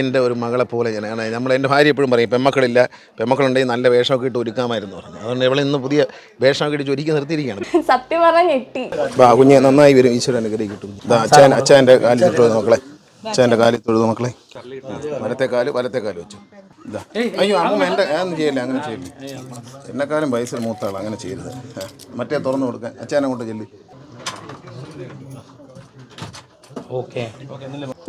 എന്റെ ഒരു മകളെ പോലെ ഞാൻ നമ്മൾ എന്റെ ഭാര്യ എപ്പോഴും പറയും പെമ്മക്കളില്ല പെമ്മക്കളുണ്ടെങ്കിൽ നല്ല വേഷമൊക്കെ ഇട്ട് ഒരുക്കാമായിരുന്നു പറഞ്ഞു. അതുകൊണ്ട് ഇവളെ ഇന്ന് പുതിയ വേഷമൊക്കെ ഇട്ട് ഒരുക്കി നിർത്തിയിരിക്കുകയാണ്. സത്യം പറഞ്ഞാൽ ഞെട്ടി. ആ കുഞ്ഞെ നന്നായി വരും ഈശ്വരൻ അനുഗ്രഹം കിട്ടും അച്ഛൻ അച്ഛന്റെ കാലിൽ തൊഴുതു മക്കളെ? അച്ഛന്റെ കാലിൽ തൊഴുതു മക്കളെ? വലത്തെ കാൽ വലത്തെ കാൽ വെച്ചു. ഇതാ അയ്യോ അമ്മ എന്റെ അതൊന്നും ചെയ്യില്ല അങ്ങനെ ചെയ്യില്ല. എന്നെക്കാലം വയസ്സിൽ മൂത്ത ആളാ അങ്ങനെ ചെയ്യരുത്. മറ്റേ തുറന്നു കൊടുക്കാൻ അച്ഛനെ കൊണ്ട് ചെല്ലി.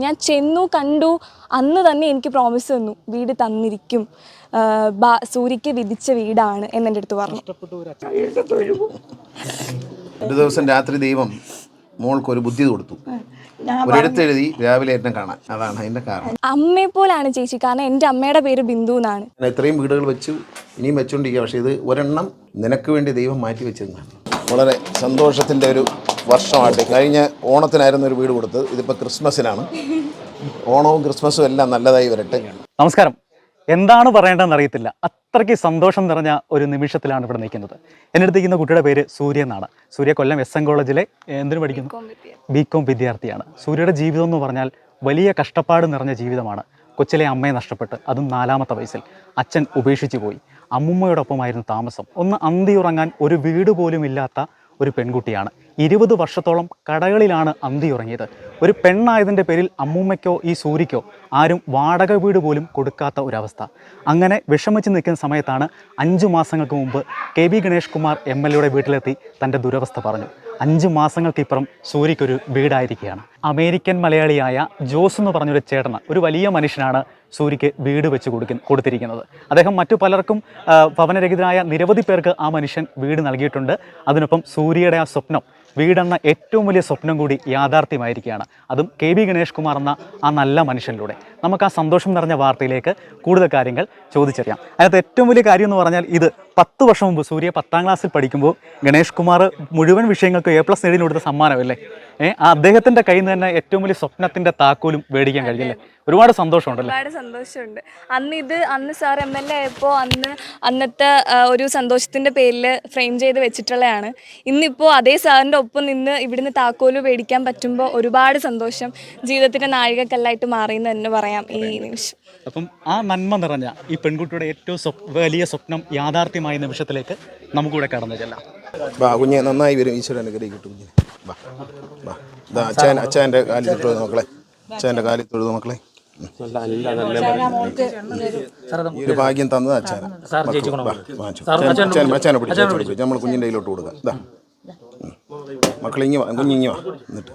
ഞാൻ ചെന്നു കണ്ടു. അന്ന് തന്നെ എനിക്ക് പ്രോമിസ് തന്നു വീട് തന്നിരിക്കും. സൂര്യക്ക് വിധിച്ച വീടാണ് എന്നെ അടുത്ത് പറഞ്ഞു. ഒരു ദിവസം രാത്രി ദൈവം മോൾക്ക് ഒരു ബുദ്ധി കൊടുത്തു. ഒരിടത്തെഴുതി രാവിലെ എന്നെ കാണാൻ. അതാണ് അതിന്റെ കാരണം. അമ്മയെ പോലാണ് ചേച്ചി? കാരണം എന്റെ അമ്മയുടെ പേര് ബിന്ദു എന്നാണ്. ഞാൻ ഇത്രയും വീടുകൾ വെച്ചു ഇനിയും വെച്ചുകൊണ്ടിരിക്കുക പക്ഷേ ഇത് ഒരെണ്ണം നിനക്ക് വേണ്ടി ദൈവം മാറ്റി വെച്ചിരുന്നാണ് വളരെ സന്തോഷത്തിന്റെ ഒരു വർഷമായിട്ട് കഴിഞ്ഞ ഓണത്തിനായിരുന്നു ഒരു വീട് കൊടുത്തത്. ഇതിപ്പോൾ ക്രിസ്മസിനാണ്. ഓണവും ക്രിസ്മസും എല്ലാം നല്ലതായി വരട്ടെ. നമസ്കാരം. എന്താണ് പറയേണ്ടതെന്ന് അറിയത്തില്ല. അത്രയ്ക്ക് സന്തോഷം നിറഞ്ഞ ഒരു നിമിഷത്തിലാണ് ഇവിടെ നിൽക്കുന്നത്. എന്റെ അടുത്ത് ഇരിക്കുന്ന കുട്ടിയുടെ പേര് സൂര്യ എന്നാണ്. സൂര്യ കൊല്ലം എസ് എൻ കോളേജിലെ എന്തിനു പഠിക്കുന്നു? ബി കോം വിദ്യാർത്ഥിയാണ്. സൂര്യയുടെ ജീവിതം എന്ന് പറഞ്ഞാൽ വലിയ കഷ്ടപ്പാട് നിറഞ്ഞ ജീവിതമാണ്. കൊച്ചിലെ അമ്മയെ നഷ്ടപ്പെട്ട് അതും നാലാമത്തെ വയസ്സിൽ. അച്ഛൻ ഉപേക്ഷിച്ചു പോയി. അമ്മുമ്മയോടൊപ്പമായിരുന്നു താമസം. ഒന്ന് അന്തി ഉറങ്ങാൻ ഒരു വീട് പോലും ഇല്ലാത്ത ഒരു പെൺകുട്ടിയാണ്. ഇരുപത് വർഷത്തോളം കടകളിലാണ് അന്തിയുറങ്ങിയത്. ഒരു പെണ്ണായതിന്റെ പേരിൽ അമ്മൂമ്മയ്ക്കോ ഈ സൂര്യക്കോ ആരും വാടക വീട് പോലും കൊടുക്കാത്ത ഒരവസ്ഥ. അങ്ങനെ വിഷമിച്ച് നിൽക്കുന്ന സമയത്താണ് അഞ്ചു മാസങ്ങൾക്ക് മുമ്പ് K B Ganesh Kumar M L എയുടെ വീട്ടിലെത്തി തന്റെ ദുരവസ്ഥ പറഞ്ഞു. അഞ്ച് മാസങ്ങൾക്കിപ്പുറം സൂര്യക്കൊരു വീടായിരിക്കുകയാണ്. അമേരിക്കൻ മലയാളിയായ ജോസ് എന്ന് പറഞ്ഞൊരു ചേട്ടന് ഒരു വലിയ മനുഷ്യനാണ് സൂര്യക്ക് വീട് വെച്ച് കൊടുക്കുന്ന കൊടുത്തിരിക്കുന്നത്. അദ്ദേഹം മറ്റു പലർക്കും ഭവനരഹിതരായ നിരവധി പേർക്ക് ആ മനുഷ്യൻ വീട് നൽകിയിട്ടുണ്ട്. അതിനൊപ്പം സൂര്യയുടെ ആ സ്വപ്നം വീടെന്ന ഏറ്റവും വലിയ സ്വപ്നം കൂടി യാഥാർത്ഥ്യമായിരിക്കുകയാണ്. അതും കെ ബി ഗണേഷ് കുമാർ എന്ന ആ നല്ല മനുഷ്യനിലൂടെ. നമുക്ക് ആ സന്തോഷം നിറഞ്ഞ വാർത്തയിലേക്ക് കൂടുതൽ കാര്യങ്ങൾ ചോദിച്ചറിയാം. അതിനകത്ത് ഏറ്റവും വലിയ കാര്യം എന്ന് പറഞ്ഞാൽ ഇത് പത്ത് വർഷം മുമ്പ് സൂര്യ പത്താം ക്ലാസ്സിൽ പഠിക്കുമ്പോൾ ഗണേഷ് കുമാർ മുഴുവൻ വിഷയങ്ങൾക്ക് എ പ്ലസ് നേടി കൊടുത്ത സമ്മാനമല്ലേ ഏഹ് അദ്ദേഹത്തിന്റെ കയ്യിൽ നിന്ന് തന്നെ ഏറ്റവും വലിയ സ്വപ്നത്തിന്റെ താക്കോലും മേടിക്കാൻ കഴിഞ്ഞില്ലേ? ഒരുപാട് സന്തോഷമുണ്ടല്ലേ? ഒരുപാട് സന്തോഷമുണ്ട്. അന്ന് ഇത് അന്ന് സാർ എം എൽ എ ആയപ്പോൾ അന്ന് അന്നത്തെ ഒരു സന്തോഷത്തിന്റെ പേരിൽ ഫ്രെയിം ചെയ്ത് വെച്ചിട്ടുള്ളതാണ് ഇന്നിപ്പോൾ അതേ സാറിന്റെ ഒപ്പം നിന്ന് ഇവിടുന്ന് താക്കോൽ മേടിക്കാൻ പറ്റുമ്പോൾ ഒരുപാട് സന്തോഷം. ജീവിതത്തിന്റെ നാഴികക്കല്ലായിട്ട് മാറിയെന്ന് തന്നെ പറയാം ഈ നിമിഷം. അപ്പം ആ നന്മ നിറഞ്ഞ ഈ പെൺകുട്ടിയുടെ ഏറ്റവും വലിയ സ്വപ്നം യാഥാർത്ഥ്യമായ നിമിഷത്തിലേക്ക് നമുക്കൂടെ കടന്നു ചെല്ലാം. കുഞ്ഞെ നന്നായി വരും ഈശ്വരൻ അനുഗ്രഹിക്കട്ടെ കിട്ടും കുഞ്ഞിനെ. അച്ഛൻ അച്ഛന്റെ കാലിൽ തൊഴുത് മക്കളെ. അച്ഛന്റെ കാലിൽ തൊഴുത് മക്കളെ. ഈ ഒരു ഭാഗ്യം തന്നത് അച്ഛനാ അച്ഛനെ പിടിച്ചു നമ്മൾ കുഞ്ഞിന്റെ കയ്യിലോട്ട് കൊടുക്കാം. ഇതാ ഇങ്ങി വാ കുഞ്ഞിങ്ങി വാ. എന്നിട്ട്.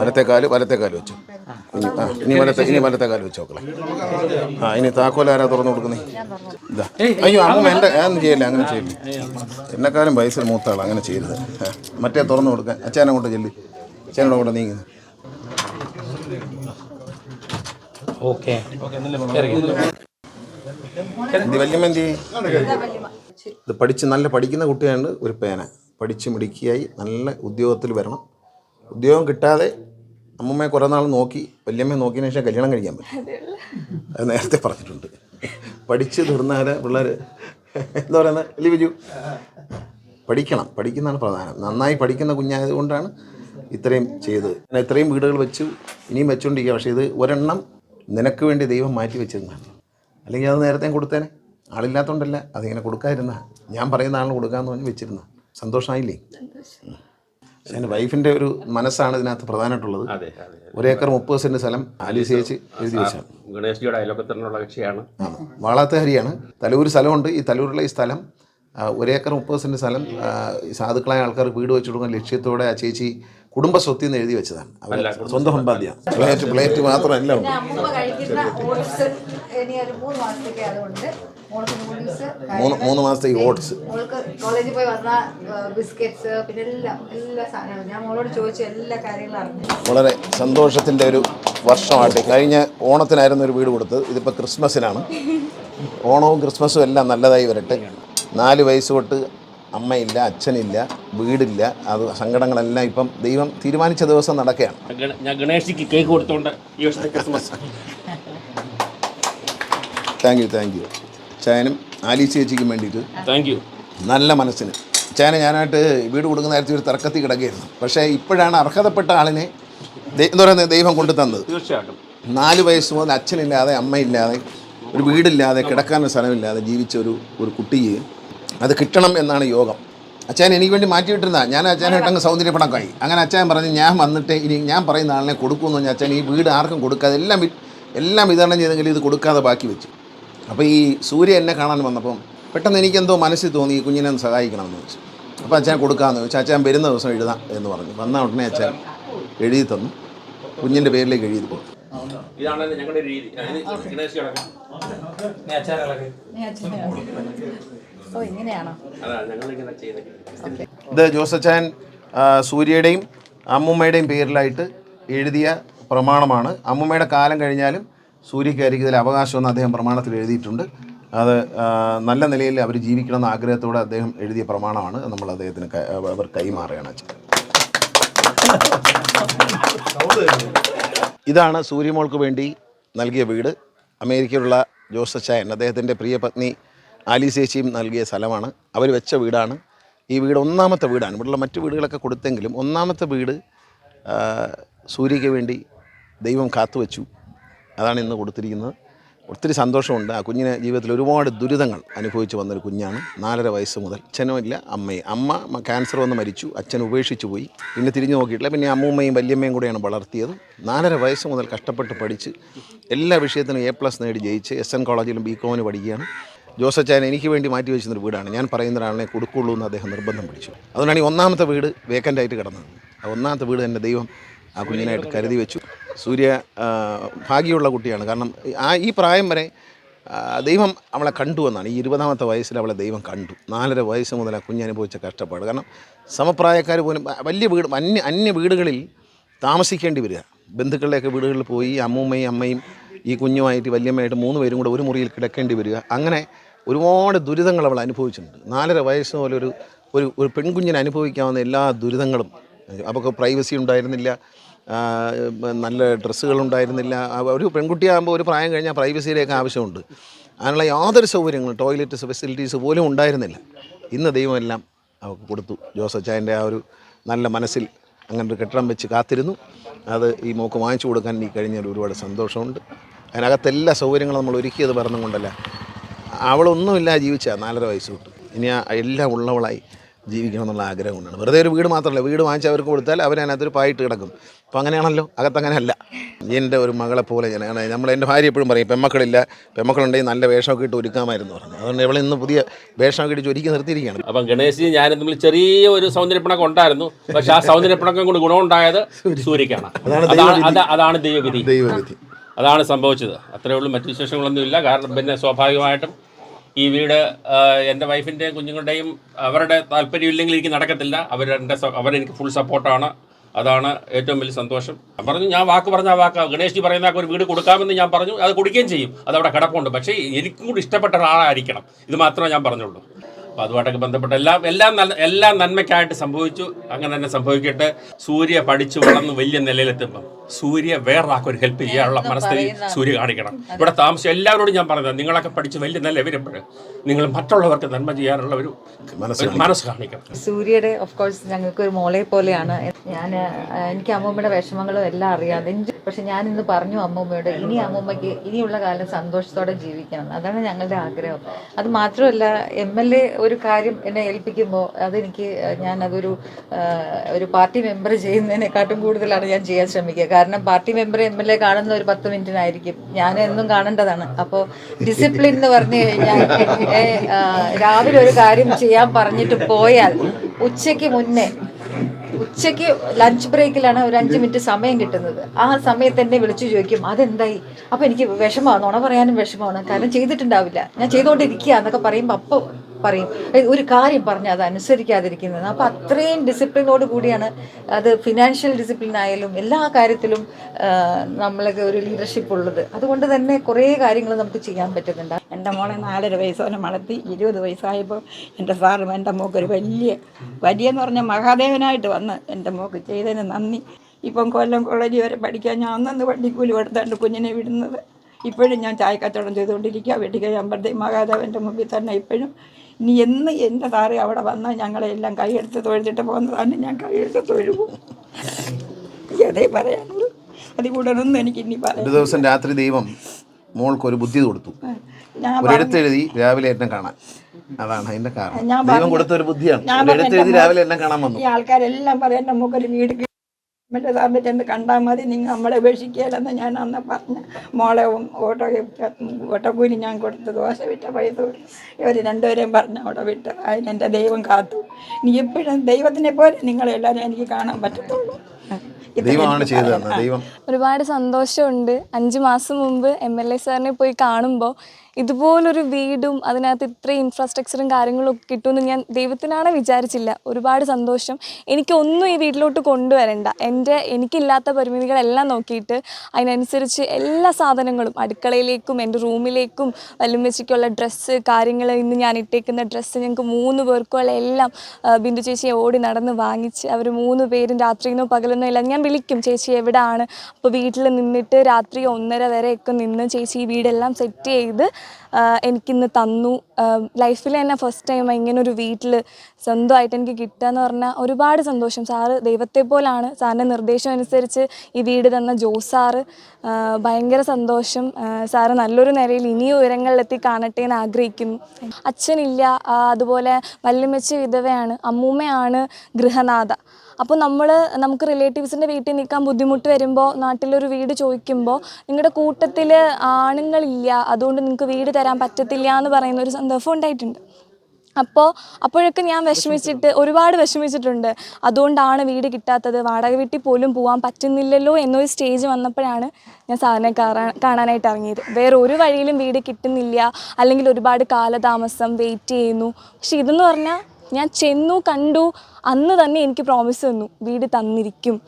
വലത്തേക്കാൽ കാൽ വലത്തെ കാൽ വെച്ചു ഇനി വലത്തെ ഇനി വലത്തേക്കാൽ കാൽ വെച്ചു മക്കളെ. ആ ഇനി താക്കോൽ ആരാ തുറന്നു കൊടുക്കുന്നേ? ഇതാ. അയ്യോ അമ്മ എന്റെ ഏതൊന്നും ചെയ്യില്ല അങ്ങനെ ചെയ്യില്ല. എന്നെക്കാളും വയസ്സിൽ മൂത്ത അങ്ങനെ ചെയ്യരുത്. മറ്റേ തുറന്നു കൊടുക്കാൻ അച്ഛനെ കൊണ്ട് ചെല്ലി. അച്ഛനോട് കൊണ്ട് നീങ്ങുന്നു ഓക്കെ. വല്യമ്മന്തി ഇത് പഠിച്ച് നല്ല പഠിക്കുന്ന കുട്ടിയാണ് ഒരു പേന. പഠിച്ച് മിടുക്കിയായി നല്ല ഉദ്യോഗത്തിൽ വരണം. ഉദ്യോഗം കിട്ടാതെ അമ്മമ്മയെ കുറേ നാൾ നോക്കി വല്യമ്മയെ നോക്കിയതിന് ശേഷം കല്യാണം കഴിക്കാൻ പറ്റും. അത് നേരത്തെ പറഞ്ഞിട്ടുണ്ട്. പഠിച്ച് തീർന്നാൽ പിള്ളേർ എന്താ പറയുന്നത് അല്ലേ ബിജു? പഠിക്കണം. പഠിക്കുന്നതാണ് പ്രധാനം. നന്നായി പഠിക്കുന്ന കുഞ്ഞായതുകൊണ്ടാണ് ഇത്രയും ചെയ്തത്. ഞാൻ ഇത്രയും വീടുകൾ വെച്ചു ഇനിയും വെച്ചുകൊണ്ടിരിക്കുക പക്ഷേ ഇത് ഒരെണ്ണം നിനക്ക് വേണ്ടി ദൈവം മാറ്റി വെച്ചിരുന്നതാണ്. അല്ലെങ്കിൽ അത് നേരത്തെ കൊടുത്തേനെ. ആളില്ലാത്തതുകൊണ്ടല്ല അതിങ്ങനെ കൊടുക്കാതിരുന്ന ഞാൻ പറയുന്ന ആളിന് കൊടുക്കാമെന്ന് പറഞ്ഞ് വെച്ചിരുന്ന സന്തോഷമായില്ലേ എന്റെ വൈഫിന്റെ ഒരു മനസ്സാണ് ഇതിനകത്ത് പ്രധാനമായിട്ടുള്ളത്. ഒരേക്കർ മുപ്പത് സെന്റ് സ്ഥലം ആലീസ് ചേച്ചി എഴുതി വെച്ചാണ്. ഗണേഷ്ജിയുടെ അയലോക്കത്തിനുള്ള കക്ഷിയാണ്. വാളാത്ത ഹരിയാണ്. തലൂർ സ്ഥലമുണ്ട്. ഈ തലൂരിലെ ഈ സ്ഥലം ആ, ഒരേക്കർ മുപ്പത് സെന്റ് സ്ഥലം ആ, ഈ സാധുക്കളായ ആൾക്കാർ വീട് വെച്ചു കൊടുക്കാൻ ലക്ഷ്യത്തോടെ ആ ചേച്ചി കുടുംബ സ്വത്തിൽ നിന്ന് എഴുതി വെച്ചതാണ്. സ്വന്തം സമ്പാദ്യ പ്ലേറ്റ് പ്ലേറ്റ് മാത്രമല്ല ഉണ്ട് അമ്മ കഴിക്കുന്ന ഓട്സ് ഇനി ഒരു മൂന്ന് മാസത്തേക്ക് അതുകൊണ്ട് മോൾക്ക് മൂന്ന് മൂന്ന് മാസത്തെ ഈ ഓട്സ്. കോളേജിൽ പോയി വന്ന ബിസ്ക്കറ്റ്സ് പിന്നെ എല്ലാം എല്ലാ സാധനങ്ങളും. ഞാൻ മോളോട് ചോദിച്ച എല്ലാ കാര്യങ്ങളും അറിഞ്ഞു. വളരെ സന്തോഷത്തിന്റെ ഒരു വർഷമായിട്ട് കഴിഞ്ഞ ഓണത്തിനായിരുന്നു ഒരു വീട് കൊടുത്തത്. ഇതിപ്പോൾ ക്രിസ്മസിനാണ്. ഓണവും ക്രിസ്മസും എല്ലാം നല്ലതായി വരട്ടെ. നാല് വയസ്സ് തൊട്ട് അമ്മയില്ല അച്ഛനില്ല വീടില്ല. അത് സങ്കടങ്ങളെല്ലാം ഇപ്പം ദൈവം തീരുമാനിച്ച ദിവസം നടക്കുകയാണ്. ഞാൻ ഗണേശിക്ക് കേക്ക് കൊടുത്തോണ്ട് ഈ വർഷത്തെ Christmas. Thank you thank you ചായനും ആലി ചേച്ചിക്കും വേണ്ടിയിട്ട്. താങ്ക് യു നല്ല മനസ്സിന്. ചേന ഞാനായിട്ട് വീട് കൊടുക്കുന്ന കാര്യത്തിൽ ഒരു തർക്കത്തിൽ കിടക്കുകയായിരുന്നു. പക്ഷേ ഇപ്പോഴാണ് അർഹതപ്പെട്ട ആളിനെ എന്താ പറയുന്നത് ദൈവം കൊണ്ടു തന്നത്. തീർച്ചയായിട്ടും. നാല് വയസ്സ് മുതൽ അച്ഛനില്ലാതെ അമ്മയില്ലാതെ ഒരു വീടില്ലാതെ കിടക്കാനൊരു സ്ഥലമില്ലാതെ ജീവിച്ച ഒരു ഒരു കുട്ടിയെ അത് കിട്ടണം എന്നാണ് യോഗം. അച്ഛൻ എനിക്ക് വേണ്ടി മാറ്റിയിട്ടിരുന്ന. ഞാൻ അച്ഛനായിട്ടങ്ങ് സൗന്ദര്യപ്പണക്കായി അങ്ങനെ അച്ഛൻ പറഞ്ഞ് ഞാൻ വന്നിട്ട് ഇനി ഞാൻ പറയുന്ന ആളിനെ കൊടുക്കുമെന്ന് പറഞ്ഞാൽ അച്ഛൻ ഈ വീട് ആർക്കും കൊടുക്കാതെ എല്ലാം എല്ലാം വിതരണം ചെയ്തെങ്കിലും ഇത് കൊടുക്കാതെ ബാക്കി വെച്ചു. അപ്പോൾ ഈ സൂര്യ എന്നെ കാണാൻ വന്നപ്പം പെട്ടെന്ന് എനിക്കെന്തോ മനസ്സിൽ തോന്നി ഈ കുഞ്ഞിനെ ഒന്ന് സഹായിക്കണമെന്ന് വെച്ചു. അപ്പോൾ അച്ഛൻ കൊടുക്കാമെന്ന് ചോദിച്ചു അച്ഛൻ വരുന്ന ദിവസം എഴുതാം എന്ന് പറഞ്ഞു. വന്ന ഉടനെ അച്ഛൻ എഴുതി തന്നു. കുഞ്ഞിന്റെ പേരിലേക്ക് എഴുതി കൊടുത്തു. ഇതാണ് ഞങ്ങളുടെ രീതി. ഗണേശ് ഇത് ജോസച്ചാൻ സൂര്യയുടെയും അമ്മുമ്മയുടെയും പേരിലായിട്ട് എഴുതിയ പ്രമാണമാണ്. അമ്മുമ്മയുടെ കാലം കഴിഞ്ഞാലും സൂര്യക്കായിരിക്കും ഇതിൽ അവകാശമെന്ന് അദ്ദേഹം പ്രമാണത്തിൽ എഴുതിയിട്ടുണ്ട്. അത് നല്ല നിലയിൽ അവർ ജീവിക്കണമെന്ന ആഗ്രഹത്തോടെ അദ്ദേഹം എഴുതിയ പ്രമാണമാണ് നമ്മൾ അദ്ദേഹത്തിന് അവർ കൈമാറുകയാണ്. ഇതാണ് സൂര്യമോൾക്ക് വേണ്ടി നൽകിയ വീട്. അമേരിക്കയിലുള്ള ജോസച്ചായൻ അദ്ദേഹത്തിന്റെ പ്രിയ പത്നി ആലീസ് ചേച്ചിയും നൽകിയ സ്ഥലമാണ്. അവർ വെച്ച വീടാണ്. ഈ വീട് ഒന്നാമത്തെ വീടാണ്. ഇവിടെയുള്ള മറ്റു വീടുകളൊക്കെ കൊടുത്തെങ്കിലും ഒന്നാമത്തെ വീട് സൂര്യയ്ക്ക് വേണ്ടി ദൈവം കാത്തുവച്ചു. അതാണ് ഇന്ന് കൊടുത്തിരിക്കുന്നത്. ഒത്തിരി സന്തോഷമുണ്ട്. ആ കുഞ്ഞിനെ ജീവിതത്തിൽ ഒരുപാട് ദുരിതങ്ങൾ അനുഭവിച്ച് വന്നൊരു കുഞ്ഞാണ്. നാലര വയസ്സ് മുതൽ. അച്ഛനും ഇല്ല അമ്മയും. അമ്മ ക്യാൻസർ വന്ന് മരിച്ചു. അച്ഛൻ ഉപേക്ഷിച്ചു പോയി. പിന്നെ തിരിഞ്ഞു നോക്കിയിട്ടില്ല. പിന്നെ അമ്മൂമ്മയും വല്യമ്മയും കൂടെയാണ് വളർത്തിയത്. നാലര വയസ്സ് മുതൽ കഷ്ടപ്പെട്ട് പഠിച്ച് എല്ലാ വിഷയത്തിനും എ പ്ലസ് നേടി ജയിച്ച് എസ് എൻ കോളേജിലും ബി കോമിന് പഠിക്കുകയാണ്. ജോസച്ചാൻ എനിക്ക് വേണ്ടി മാറ്റി വെച്ചിരുന്നൊരു വീടാണ്. ഞാൻ പറയുന്ന ഒരാളിനെ കൊടുക്കുള്ളൂ എന്ന് അദ്ദേഹം നിർബന്ധം പിടിച്ചു. അതുകൊണ്ടാണ് ഈ ഒന്നാമത്തെ വീട് വേക്കന്റായിട്ട് കിടന്നത്. ആ ഒന്നാമത്തെ വീട് തന്നെ ദൈവം ആ കുഞ്ഞിനായിട്ട് കരുതി വെച്ചു. സൂര്യ ഭാഗ്യമുള്ള കുട്ടിയാണ്. കാരണം ആ ഈ പ്രായം വരെ ദൈവം അവളെ കണ്ടു എന്നാണ്. ഈ ഇരുപതാമത്തെ വയസ്സിൽ അവളെ ദൈവം കണ്ടു. നാലര വയസ്സ് മുതൽ ആ കുഞ്ഞ് അനുഭവിച്ച കഷ്ടപ്പാട്. കാരണം സമപ്രായക്കാർ പോലും വലിയ വീട് അന്യ അന്യ വീടുകളിൽ താമസിക്കേണ്ടി വരിക. ബന്ധുക്കളുടെയൊക്കെ വീടുകളിൽ പോയി അമ്മൂമ്മയും അമ്മയും ഈ കുഞ്ഞുമായിട്ട് വല്യമ്മയായിട്ട് മൂന്ന് പേരും കൂടെ ഒരു മുറിയിൽ കിടക്കേണ്ടി വരിക. അങ്ങനെ ഒരുപാട് ദുരിതങ്ങൾ അവൾ അനുഭവിച്ചിട്ടുണ്ട്. നാലര വയസ്സ് മുതൽ ഒരു ഒരു പെൺകുഞ്ഞിന് അനുഭവിക്കാവുന്ന എല്ലാ ദുരിതങ്ങളും അവൾക്ക് പ്രൈവസി ഉണ്ടായിരുന്നില്ല. നല്ല ഡ്രസ്സുകളുണ്ടായിരുന്നില്ല. ഒരു പെൺകുട്ടിയാകുമ്പോൾ ഒരു പ്രായം കഴിഞ്ഞാൽ പ്രൈവസിയുടെയൊക്കെ ആവശ്യമുണ്ട്. അതിനുള്ള യാതൊരു സൗകര്യങ്ങളും ടോയ്ലറ്റ് ഫെസിലിറ്റീസ് പോലും ഉണ്ടായിരുന്നില്ല. ഇന്ന് ദൈവമെല്ലാം അവർക്ക് കൊടുത്തു. ജോസച്ചായന്റെ ആ ഒരു നല്ല മനസ്സിൽ അങ്ങനെ ഒരു കെട്ടിടം വെച്ച് കാത്തിരുന്നു. അത് ഈ മോക്ക് വാങ്ങിച്ചു കൊടുക്കാൻ ഈ കഴിഞ്ഞാൽ ഒരുപാട് സന്തോഷമുണ്ട്. അതിനകത്ത് എല്ലാ സൗകര്യങ്ങളും നമ്മൾ ഒരുക്കിയത് പറഞ്ഞുകൊണ്ടല്ല. അവളൊന്നുമില്ല ജീവിച്ച നാലര വയസ്സ് തൊട്ട്. ഇനി എല്ലാം ഉള്ളവളായി. ജീവിക്കണം എന്നുള്ള ആഗ്രഹം കൊണ്ടാണ് വെറുതെ ഒരു വീട് മാത്രമല്ല വീട് വാങ്ങിച്ച് അവർക്ക് കൊടുത്താൽ അവരതിനകത്തൊരു പായിട്ട് കിടക്കും. അപ്പോൾ അങ്ങനെയാണല്ലോ? അകത്തങ്ങനെയല്ല. എന്റെ ഒരു മകളെ പോലെ ഞാൻ നമ്മൾ എന്റെ ഭാര്യ എപ്പോഴും പറയും പെമ്മക്കളില്ല പെമ്മക്കളുണ്ടെങ്കിൽ നല്ല വേഷമൊക്കെ ഇട്ട് ഒരുക്കാമായിരുന്നു പറഞ്ഞു. അതുകൊണ്ട് ഇവളെ ഇന്ന് പുതിയ വേഷമൊക്കെ ഇട്ട് ഒരുക്കി നിർത്തിയിരിക്കുകയാണ്. അപ്പം ഗണേശ് ഞാൻ തമ്മിൽ ചെറിയ ഒരു സൗന്ദര്യപ്പിണക്കം ഉണ്ടായിരുന്നു. പക്ഷെ ആ സൗന്ദര്യപ്പിണക്കം കൊണ്ട് ഗുണമുണ്ടായത് സൂര്യക്കാണ്. അതാണ് അതാണ് ദൈവഗതി അതാണ് ദൈവവിധി. ദൈവവിധി. അതാണ് സംഭവിച്ചത്. അത്രയേ ഉള്ളൂ മറ്റു വിശേഷങ്ങളൊന്നുമില്ല. കാരണം പിന്നെ സ്വാഭാവികമായിട്ടും ഈ വീട് എന്റെ വൈഫിന്റെയും കുഞ്ഞുങ്ങളുടെയും അവരുടെ താല്പര്യമില്ലെങ്കിൽ എനിക്ക് നടക്കത്തില്ല. അവരെന്റെ അവരെനിക്ക് ഫുൾ സപ്പോർട്ടാണ് അതാണ് ഏറ്റവും വലിയ സന്തോഷം. പറഞ്ഞു ഞാൻ വാക്ക് പറഞ്ഞ ആ വാക്ക്. ഗണേഷ് ജി പറയുന്ന ഒരു വീട് കൊടുക്കാമെന്ന് ഞാൻ പറഞ്ഞു അത് കൊടുക്കുകയും ചെയ്യും. അത് അവിടെ കിടപ്പുണ്ട്. പക്ഷേ എനിക്കും കൂടി ഇഷ്ടപ്പെട്ട ഒരാളായിരിക്കണം. ഇത് മാത്രമേ ഞാൻ പറഞ്ഞുള്ളൂ. അപ്പോൾ അതുമായിട്ടൊക്കെ ബന്ധപ്പെട്ട എല്ലാം എല്ലാം നല്ല എല്ലാം നന്മയ്ക്കായിട്ട് സംഭവിച്ചു. അങ്ങനെ തന്നെ സംഭവിക്കട്ടെ. സൂര്യ പഠിച്ചു വളർന്ന് വലിയ നിലയിലെത്തുമ്പം. സൂര്യ വേറൊരാൾക്ക് ഒരു ഹെൽപ്പ് ചെയ്യാനുള്ള മനസ്ഥിതി സൂര്യ കാണിക്കണം. ഇവിടെ താമസിച്ച എല്ലാവരോടും ഞാൻ പറഞ്ഞത് നിങ്ങളൊക്കെ പഠിച്ച് വലിയ നല്ല വരുമ്പോൾ നിങ്ങൾ മറ്റുള്ളവർക്ക് നന്മ ചെയ്യാനുള്ള ഒരു മനസ്സ് ഒരു മനസ്സ് കാണിക്കണം. സൂര്യയുടെ ഓഫ് കോഴ്സ് ഞങ്ങൾക്ക് ഒരു മോളെ പോലെയാണ്. ഞാൻ എനിക്ക് അമ്മൂമ്മയുടെ വിഷമങ്ങളും എല്ലാം അറിയാം. പക്ഷെ ഞാൻ ഇന്ന് പറഞ്ഞു അമ്മൂമ്മയോട് ഇനി അമ്മൂമ്മയ്ക്ക് ഇനിയുള്ള കാലം സന്തോഷത്തോടെ ജീവിക്കണം. അതാണ് ഞങ്ങളുടെ ആഗ്രഹം. അത് മാത്രമല്ല എം എൽ എ ഒരു കാര്യം എന്നെ ഏൽപ്പിക്കുമ്പോൾ അതെനിക്ക് ഞാൻ അതൊരു ഒരു പാർട്ടി മെമ്പർ ചെയ്യുന്നതിനെക്കാട്ടും കൂടുതലാണ് ഞാൻ ചെയ്യാൻ ശ്രമിക്കുക. കാരണം party member M L A കാണുന്ന ഒരു പത്ത് മിനിറ്റിനായിരിക്കും. ഞാൻ എന്നും കാണേണ്ടതാണ്. അപ്പോൾ ഡിസിപ്ലിൻ എന്ന് പറഞ്ഞു കഴിഞ്ഞാൽ രാവിലെ ഒരു കാര്യം ചെയ്യാൻ പറഞ്ഞിട്ട് പോയാൽ ഉച്ചയ്ക്ക് മുന്നേ ഉച്ചയ്ക്ക് ലഞ്ച് ബ്രേക്കിലാണ് ഒരു അഞ്ച് മിനിറ്റ് സമയം കിട്ടുന്നത്. ആ സമയത്ത് എന്നെ വിളിച്ചു ചോദിക്കും അതെന്തായി? അപ്പോൾ എനിക്ക് വിഷമമാണ് ഉണ പറയാനും വിഷമമാണ്. കാരണം ചെയ്തിട്ടുണ്ടാവില്ല. ഞാൻ ചെയ്തുകൊണ്ടിരിക്കുക എന്നൊക്കെ പറയുമ്പോൾ അപ്പോൾ പറയും. ഒരു കാര്യം പറഞ്ഞാൽ അത് അനുസരിക്കാതിരിക്കുന്നത്. അപ്പോൾ അത്രയും ഡിസിപ്ലിനോട് കൂടിയാണ് അത് ഫിനാൻഷ്യൽ ഡിസിപ്ലിൻ ആയാലും എല്ലാ കാര്യത്തിലും നമ്മളൊക്കെ ഒരു ലീഡർഷിപ്പ് ഉള്ളത്. അതുകൊണ്ട് തന്നെ കുറേ കാര്യങ്ങൾ നമുക്ക് ചെയ്യാൻ പറ്റുന്നുണ്ട്. എന്റെ മോളെ നാലര വയസ്സോനെ വളർത്തി ഇരുപത് വയസ്സായപ്പോൾ എന്റെ സാറും എന്റെ മോക്ക് ഒരു വലിയ വലിയെന്ന് പറഞ്ഞ മഹാദേവനായിട്ട് വന്ന് എന്റെ മോക്ക് ചെയ്തതിന് നന്ദി. ഇപ്പം കൊല്ലം കോളേജ് വരെ പഠിക്കാൻ ഞാൻ അന്നന്ന് വണ്ടിക്കൂലി കൊടുത്താണ്ട് കുഞ്ഞിനെ വിടുന്നത്. ഇപ്പോഴും ഞാൻ ചായ കച്ചവടം ചെയ്തുകൊണ്ടിരിക്കുക. വെട്ടിക്കൈ പറഞ്ഞ മഹാദേവന്റെ മുമ്പിൽ തന്നെ ഇപ്പോഴും ഇനി എന്ന് എന്റെ താറ അവിടെ വന്നാൽ ഞങ്ങളെല്ലാം കൈയെടുത്ത് തൊഴുതിട്ട് പോകുന്നതാണ് ഞാൻ കൈയെടുത്ത് തൊഴുകും. അതേ പറയാനുള്ളൂ. അതിൽ കൂടുതലൊന്നും എനിക്ക് ഇനി ഒരു പറയാം ദിവസം രാത്രി ദൈവം മോൾക്ക് ഒരു ബുദ്ധി കൊടുത്തു. ഞാൻ ഒരു എഴുത്തെഴുതി രാവിലെ എന്നെ കാണാൻ. അതാണ് അതിന്റെ കാരണം. ദൈവം കൊടുത്ത ഒരു ബുദ്ധിയാണ്. ഒരു എന്റെ രാവിലെ എന്നെ കാണാൻ വന്നു. ഈ ആൾക്കാരെല്ലാം പറയാൻ നമുക്കൊരു വീട് മറ്റേ സാറിന്റെ ചെന്ന് കണ്ടാൽ മതി. നിങ്ങൾ നമ്മളെ ഉപേക്ഷിക്കുകയില്ലെന്ന് ഞാൻ അന്ന് പറഞ്ഞ മോളെ ഓട്ടോ ഓട്ടോക്കൂലി ഞാൻ കൊടുത്ത് ദോശ വിറ്റ പൈസ കൊടുത്തു ഇവർ രണ്ടുപേരെയും പറഞ്ഞ അവിടെ വിട്ട് അതിന് എന്റെ ദൈവം കാത്തു. നീ എപ്പോഴും ദൈവത്തിനെ പോലെ നിങ്ങളെല്ലാവരും എനിക്ക് കാണാൻ പറ്റത്തുള്ളൂ. ദൈവമാണ് ദൈവം ഒരുപാട് സന്തോഷമുണ്ട്. അഞ്ച് മാസം മുമ്പ് എം എൽ എ സാറിനെ പോയി കാണുമ്പോൾ ഇതുപോലൊരു വീടും അതിനകത്ത് ഇത്രയും ഇൻഫ്രാസ്ട്രക്ചറും കാര്യങ്ങളും കിട്ടുമെന്ന് ഞാൻ ദൈവത്തിനാണ് വിചാരിച്ചില്ല. ഒരുപാട് സന്തോഷം. എനിക്കൊന്നും ഈ വീട്ടിലോട്ട് കൊണ്ടുവരണ്ട. എന്റെ എനിക്കില്ലാത്ത പരിമിതികളെല്ലാം നോക്കിയിട്ട് അതിനനുസരിച്ച് എല്ലാ സാധനങ്ങളും അടുക്കളയിലേക്കും എന്റെ റൂമിലേക്കും വല്ലുമ്മച്ചിക്കുള്ള ഡ്രസ്സ് കാര്യങ്ങൾ ഇന്ന് ഞാൻ ഇട്ടേക്കുന്ന ഡ്രസ്സ് ഞങ്ങൾക്ക് മൂന്ന് പേർക്കുള്ള എല്ലാം ബിന്ദു ചേച്ചിയെ ഓടി നടന്ന് വാങ്ങിച്ച് അവർ മൂന്ന് പേരും രാത്രിയെന്നോ പകലെന്നോ ഇല്ല ഞാൻ വിളിക്കും. ചേച്ചി എവിടെയാണ് അപ്പോൾ വീട്ടിൽ നിന്നിട്ട് രാത്രി ഒന്നര വരെയൊക്കെ നിന്ന് ചേച്ചി ഈ വീടെല്ലാം സെറ്റ് ചെയ്ത് എനിക്കിന്ന് തന്നു ലൈഫിൽ തന്നെ ഫസ്റ്റ് ടൈം ഇങ്ങനെ ഒരു വീട്ടിൽ സ്വന്തമായിട്ട് എനിക്ക് കിട്ടുക എന്ന് പറഞ്ഞാൽ ഒരുപാട് സന്തോഷം. സാറ് ദൈവത്തെ പോലാണ് സാറിന്റെ നിർദ്ദേശം അനുസരിച്ച് ഈ വീട് തന്ന ജോസ് സാറ് ഭയങ്കര സന്തോഷം. സാറ് നല്ലൊരു നിലയിൽ ഇനിയും ഉയരങ്ങളിലെത്തി കാണട്ടെ എന്ന് ആഗ്രഹിക്കുന്നു അച്ഛനില്ല അതുപോലെ വല്യമ്മച്ചി വിധവയാണ് അമ്മൂമ്മയാണ് ഗൃഹനാഥ. അപ്പോൾ നമ്മൾ നമുക്ക് റിലേറ്റീവ്സിന്റെ വീട്ടിൽ നിൽക്കാൻ ബുദ്ധിമുട്ട് വരുമ്പോൾ നാട്ടിലൊരു വീട് ചോദിക്കുമ്പോൾ നിങ്ങളുടെ കൂട്ടത്തിൽ ആണുങ്ങളില്ല അതുകൊണ്ട് നിങ്ങൾക്ക് വീട് തരാൻ പറ്റത്തില്ല എന്ന് പറയുന്ന ഒരു സന്ദർഭം ഉണ്ടായിട്ടുണ്ട് അപ്പോൾ അപ്പോഴൊക്കെ ഞാൻ വിഷമിച്ചിട്ട് ഒരുപാട് വിഷമിച്ചിട്ടുണ്ട്. അതുകൊണ്ടാണ് വീട് കിട്ടാത്തത്. വാടക വീട്ടിൽ പോലും പോകാൻ പറ്റുന്നില്ലല്ലോ എന്നൊരു സ്റ്റേജ് വന്നപ്പോഴാണ് ഞാൻ സാറിനെ കാണാനായിട്ട് ഇറങ്ങിയത്. വേറെ ഒരു വഴിയിലും വീട് കിട്ടുന്നില്ല. അല്ലെങ്കിൽ ഒരുപാട് കാലതാമസം വെയിറ്റ് ചെയ്യുന്നു. പക്ഷെ ഇതെന്ന് പറഞ്ഞാൽ ഞാൻ ചെന്നു കണ്ടു. അന്ന് തന്നെ എനിക്ക് പ്രോമിസ് തന്നു വീട് തന്നിരിക്കും.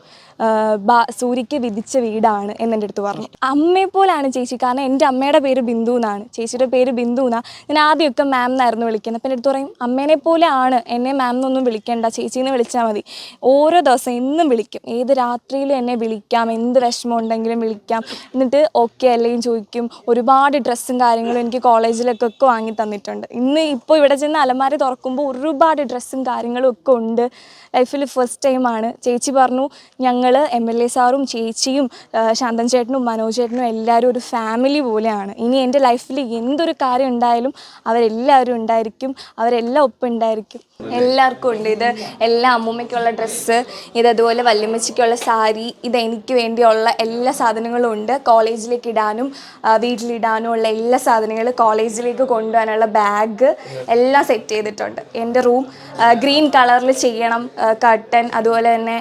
സൂര്യക്ക് വിധിച്ച വീടാണ് എന്നെന്റെ അടുത്ത് പറഞ്ഞു. അമ്മയെ പോലാണ് ചേച്ചി? കാരണം എന്റെ അമ്മയുടെ പേര് ബിന്ദു എന്നാണ്. ചേച്ചിയുടെ പേര് ബിന്ദു എന്നാണ് ഞാൻ ആദ്യമൊക്കെ മാം എന്നായിരുന്നു വിളിക്കുന്നത്. അപ്പം എന്റെ അടുത്ത് പറയും അമ്മേനെ പോലെ ആണ്. എന്നെ മാം എന്നൊന്നും വിളിക്കേണ്ട. എന്ന് വിളിച്ചാൽ മതി. ഓരോ ദിവസം എന്നും വിളിക്കും. ഏത് രാത്രിയിലും എന്നെ വിളിക്കാം. എന്ത് വിഷമം ഉണ്ടെങ്കിലും വിളിക്കാം. എന്നിട്ട് ഓക്കെ അല്ലെങ്കിൽ ചോദിക്കും. ഒരുപാട് ഡ്രസ്സും കാര്യങ്ങളും എനിക്ക് കോളേജിലൊക്കെ ഒക്കെ വാങ്ങി തന്നിട്ടുണ്ട്. ഇന്ന് ഇപ്പോൾ ഇവിടെ ചെന്ന് അലമാര തുറക്കുമ്പോൾ ഒരുപാട് ഡ്രസ്സും കാര്യങ്ങളും ഒക്കെ ഉണ്ട്. ലൈഫിൽ ഫസ്റ്റ് ടൈമാണ് ചേച്ചി പറഞ്ഞു ഞങ്ങൾ എം എൽ എ സാറും ചേച്ചിയും ശാന്തൻ ചേട്ടനും മനോജ് ചേട്ടനും എല്ലാവരും ഒരു ഫാമിലി പോലെയാണ്. ഇനി എന്റെ ലൈഫിൽ എന്തൊരു കാര്യം ഉണ്ടായാലും അവരെല്ലാവരും ഉണ്ടായിരിക്കും അവരെല്ലാം ഒപ്പം ഉണ്ടായിരിക്കും. എല്ലാവർക്കും ഉണ്ട്. ഇത് എല്ലാ അമ്മൂമ്മയ്ക്കുള്ള ഡ്രസ്സ് ഇത് അതുപോലെ വല്യമ്മച്ചിക്കുള്ള സാരി ഇത് എനിക്ക് വേണ്ടിയുള്ള എല്ലാ സാധനങ്ങളും ഉണ്ട്. കോളേജിലേക്ക് ഇടാനും വീട്ടിലിടാനും ഉള്ള എല്ലാ സാധനങ്ങളും കോളേജിലേക്ക് കൊണ്ടുപോകാനുള്ള ബാഗ് എല്ലാം സെറ്റ് ചെയ്തിട്ടുണ്ട്. എന്റെ റൂം ഗ്രീൻ കളറിൽ ചെയ്യണം കട്ടൻ അതുപോലെ തന്നെ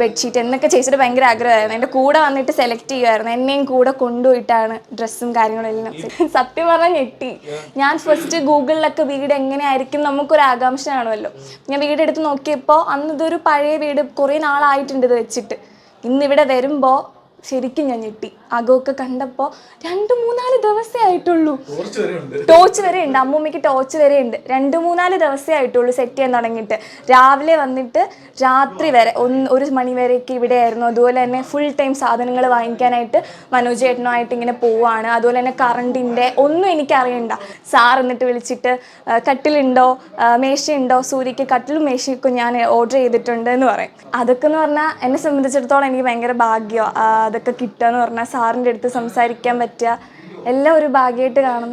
ബെഡ്ഷീറ്റ് എന്നൊക്കെ ചേച്ചിയുടെ ഭയങ്കര ആഗ്രഹമായിരുന്നു. എന്റെ കൂടെ വന്നിട്ട് സെലക്ട് ചെയ്യുമായിരുന്നു എന്നെയും കൂടെ കൊണ്ടുപോയിട്ടാണ് ഡ്രസ്സും കാര്യങ്ങളും എല്ലാം സത്യം പറഞ്ഞാൽ ഞെട്ടി. ഞാൻ ഫസ്റ്റ് ഗൂഗിളിലൊക്കെ വീട് എങ്ങനെയായിരിക്കും നമുക്കൊരു ആകാംക്ഷ കാണുമല്ലോ. ഞാൻ വീട് എടുത്ത് നോക്കിയപ്പോൾ അന്ന് ഇതൊരു പഴയ വീട് കുറേ നാളായിട്ടുണ്ട് ഇത് വെച്ചിട്ട്. ഇന്നിവിടെ വരുമ്പോൾ ശരിക്കും ഞാൻ ഞെട്ടി. അകമൊക്കെ കണ്ടപ്പോൾ രണ്ട് മൂന്നാൽ ദിവസമേ ആയിട്ടുള്ളൂ. ടോർച്ച് വരെ ഉണ്ട്. അമ്മൂമ്മയ്ക്ക് ടോർച്ച് വരെ ഉണ്ട്. രണ്ട് മൂന്നാൽ ദിവസമേ ആയിട്ടുള്ളൂ സെറ്റ് ചെയ്യാൻ തുടങ്ങിയിട്ട്. രാവിലെ വന്നിട്ട് രാത്രി വരെ ഒന്ന് ഒരു മണി വരെയൊക്കെ ഇവിടെ ആയിരുന്നു. അതുപോലെ തന്നെ ഫുൾ ടൈം സാധനങ്ങൾ വാങ്ങിക്കാനായിട്ട് മനോജ് ചേട്ടനുമായിട്ട് ഇങ്ങനെ പോവാണ്. അതുപോലെ തന്നെ കറണ്ടിന്റെ ഒന്നും എനിക്കറിയണ്ട സാർ എന്നിട്ട് വിളിച്ചിട്ട് കട്ടിലുണ്ടോ? മേശയുണ്ടോ? സൂര്യക്ക് കട്ടിലും മേശയൊക്കെ ഞാൻ ഓർഡർ ചെയ്തിട്ടുണ്ട് എന്ന് പറയും. അതൊക്കെ എന്ന് പറഞ്ഞാൽ എന്നെ സംബന്ധിച്ചിടത്തോളം എനിക്ക് ഭയങ്കര ഭാഗ്യം അതൊക്കെ കിട്ടുക എന്ന് പറഞ്ഞാൽ സാറിന്റെ അടുത്ത് സംസാരിക്കാൻ പറ്റുക. എല്ലാം ഒരു ഭാഗ്യമായിട്ട് കാണും.